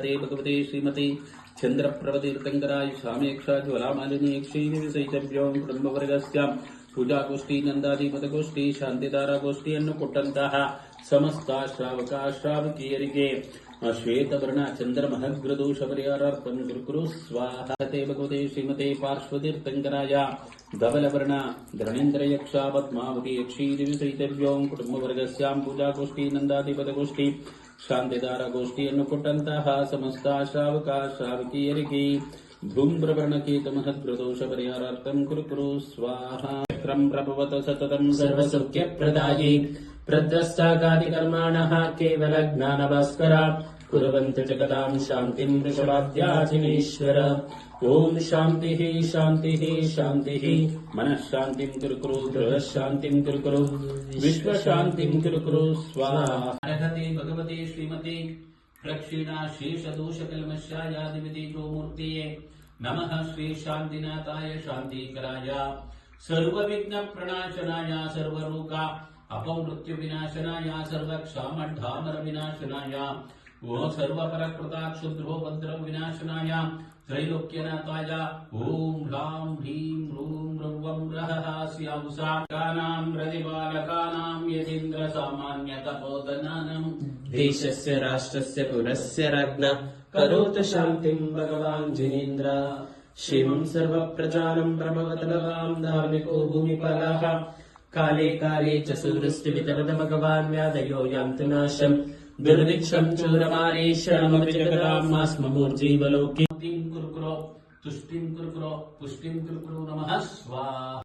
ते भगवते श्रीमते चन्द्रप्रभतीर्थङ्कराय स्वामेक्षा ज्वलामालिनी क्षीरविषयितभ्यों कुटुम्बवर्गस्यां पूजागोष्ठी नन्दाधिपतगोष्ठी शान्तिधारागोष्ठी अन्नकुट्टन्तः समस्ता श्रावका श्रावकीयरिके श्वेतवर्ण चन्द्रमहग्रदोषपरिहारार्थं गुरुकुरु स्वाहा। ते भगवते श्रीमते पार्श्वतीर्थङ्कराय धवलवर्ण धरणेन्द्रयक्षा पद्मावती यक्षीदिविसहितव्यों कुटुम्बवर्गस्यां पूजागोष्ठी ಶಾಂತಿದಾರ ಗೋಷ್ಠಿಯನ್ನು ಕೊಟ್ಟಂತಹ ಸಮಸ್ತ ಶ್ರಾವಕ ಶ್ರಾವಕಿಯರಿಗೆ ಧೂಮ್ರವರ್ಣಕೀತ ಮಹದ್ರದೋಷ ಪರಿಹಾರಾರ್ಥಂ ಕುರು ಕುರು ಸ್ವಾಹ. ಕ್ರಂ ಪ್ರಭವತ ಸತತಂ ಸರ್ವಸೌಖ್ಯ ಪ್ರದಾಯಿ ಪ್ರದ್ರಷ್ಟಾಗಾದಿ ಕರ್ಮಾಣ ಕೇವಲ ಜ್ಞಾನ ಭಾಸ್ಕರ कुर्वन्तु जगताम् शान्तिम् वृषभाद्याजिनेश्वर ॐ शान्तिः शान्तिः शान्तिः। मनः शान्तिं कुरु कुरु गृहः शान्तिं कुरु कुरु विश्वशान्तिं कुरु कुरु भगवते श्रीमते प्रक्षीणा शेषदोषकल्मषायादिविधि गोमूर्तये नमः श्रीशान्तिनाथाय शान्तिकराय। सर्वविघ्नप्रणाशनाय, सर्वरोगा, अपमृत्युविनाशनाय ओ सर्वपरकृता क्षुद्रोपद्रव विनाशनाय त्रैलोक्यनाथाय ॐ ह्रां ह्रीं ह्रूं रौवं रहः स्यावुषाकानां रतिबालकानां यतीन्द्रसामान्यतपोधनानम् देशस्य राष्ट्रस्य पुरस्य राज्ञ करोतु शान्तिम् भगवान् जिनेन्द्र। शिवम् सर्वप्रजानम् प्रभवतलवाम् धार्मिको भूमिफलः काले काले च सुवृष्टिवितरद भगवान् व्याधयो यान्तु नाशम् దుర్విక్షం చోరమానేశ్వరమపి జగదాంమా స్మూర్జీవలోకి కురుకురో తుష్టిం కురుకురో పుష్టిం కురుకురో నమ స్వాహ.